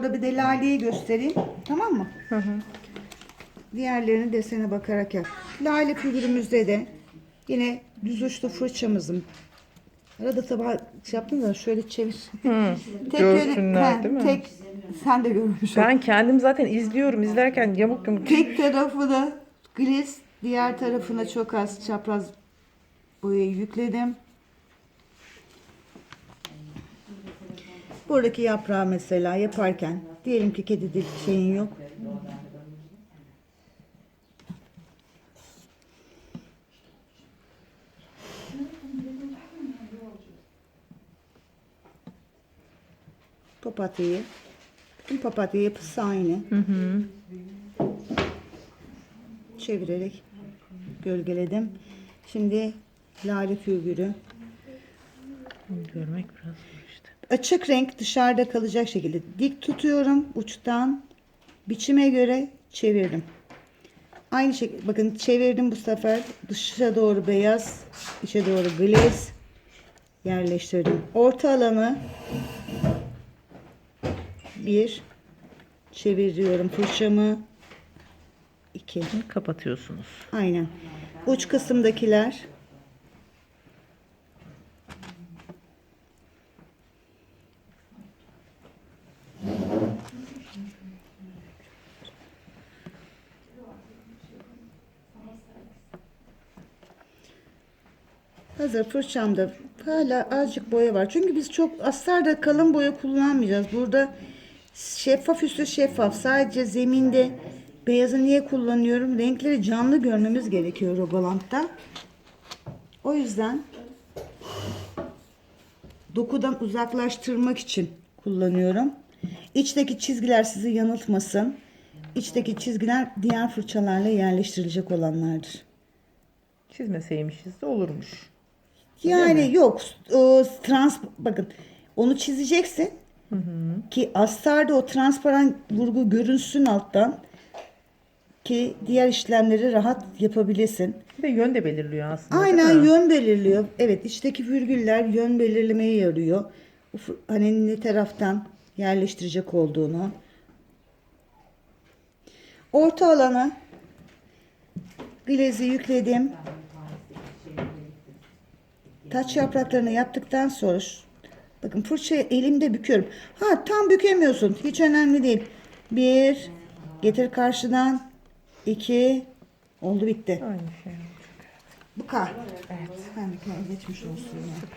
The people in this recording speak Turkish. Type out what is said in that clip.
burada bir de laleyi göstereyim. Tamam mı? Hı hı. Diğerlerini desene bakarak yap. Lale figürümüzde de yine düz uçlu fırçamızın Arada sabah şey yaptın da şöyle çevir. Hı. Tek Görsünler yönü- değil mi? Tek, sen de görmüş ol. Ben kendim zaten izliyorum. İzlerken yamuk yamuk. Tek tarafına glis, diğer tarafına çok az çapraz boyayı yükledim. Buradaki yaprağı mesela yaparken diyelim ki kedi dil şeyin yok. Papatyayı, bütün papatya yapısı aynı. Hı hı. çevirerek gölgeledim. Şimdi lale figürü. Görmek biraz zor. Açık renk dışarıda kalacak şekilde dik tutuyorum uçtan biçime göre çevirdim. Aynı şekilde bakın çevirdim bu sefer dışa doğru beyaz, içe doğru glaze yerleştirdim. Orta alanı bir çeviriyorum fırçamı iki. Kapatıyorsunuz. Aynen. Uç kısımdakiler Hazır fırçamda hala azıcık boya var. Çünkü biz çok astarda kalın boya kullanmayacağız. Burada şeffaf üstü şeffaf. Sadece zeminde beyazı niye kullanıyorum? Renkleri canlı görmemiz gerekiyor Rogaland'da. O yüzden dokudan uzaklaştırmak için kullanıyorum. İçteki çizgiler sizi yanıltmasın. İçteki çizgiler diğer fırçalarla yerleştirilecek olanlardır. Çizmeseymişiz de olurmuş. Yani yok o trans bakın onu çizeceksin ki astarda o transparan vurgu görünsün alttan ki diğer işlemleri rahat yapabilesin. De yön de belirliyor aslında. Aynen yön belirliyor. Evet içteki virgüller yön belirlemeye yarıyor. Fır- Hani ne taraftan yerleştirecek olduğunu. Orta alana glezi yükledim. Taç yapraklarını yaptıktan sonra bakın fırçayı elimde büküyorum. Ha tam bükemiyorsun. Hiç önemli değil. Bir getir karşıdan. iki oldu bitti. Aynı şey. Bu kadar. Evet. Ben geçmiş olsun. ya.